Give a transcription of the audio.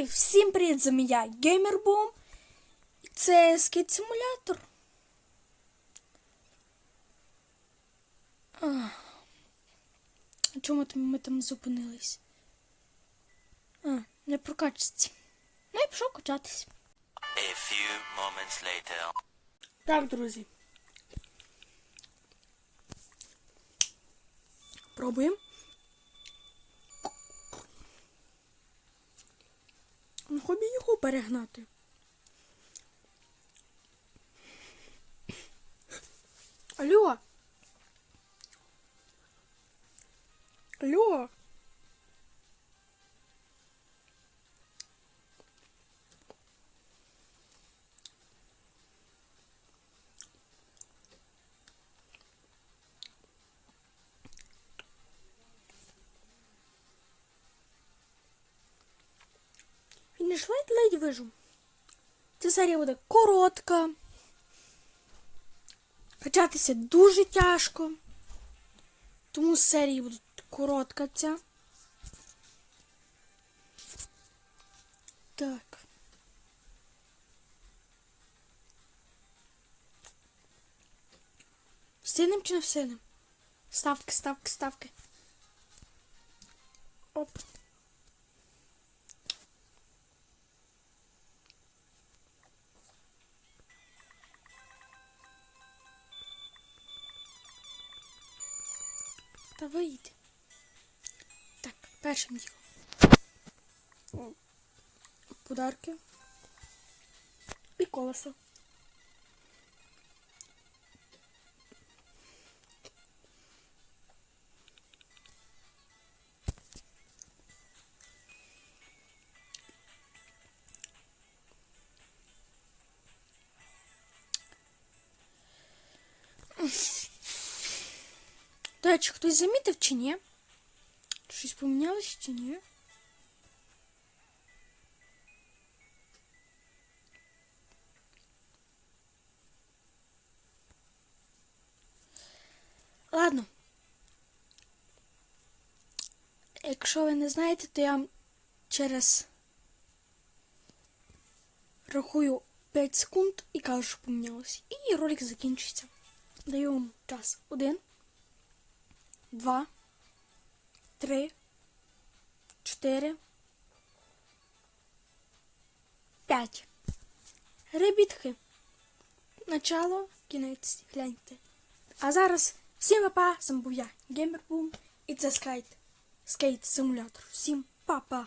І всім привіт, з я Геймербум. Це скейт симулятор. А чому ми там зупинились? А, не прокачці. Ну і пішов качатись. A few moments later. Так, друзі. Пробуємо. Ну, хобі його перегнати. Алло. Алло. Фініш ледь ледь вижу. Ця серія буде коротка. Качатися дуже тяжко. Тому серії буде коротка ця. Так. Синим чи не синим? Ставки, ставки, ставки. Оп. Та вийди. Так, першим ділом. Подарки. І колесо. До речі, хтось замітив чи ні? Щось помінялось чи ні? Ладно. Якщо ви не знаєте, то я через рахую 5 секунд і кажу, що помінялось. І ролик закінчиться. Даю вам час. Один два, три, чотири, п'ять. Ребітки. Начало, кінець, гляньте. А зараз всім папа, сам був я, Геймербум, і це скайт. Скейт симулятор. Всім па-па.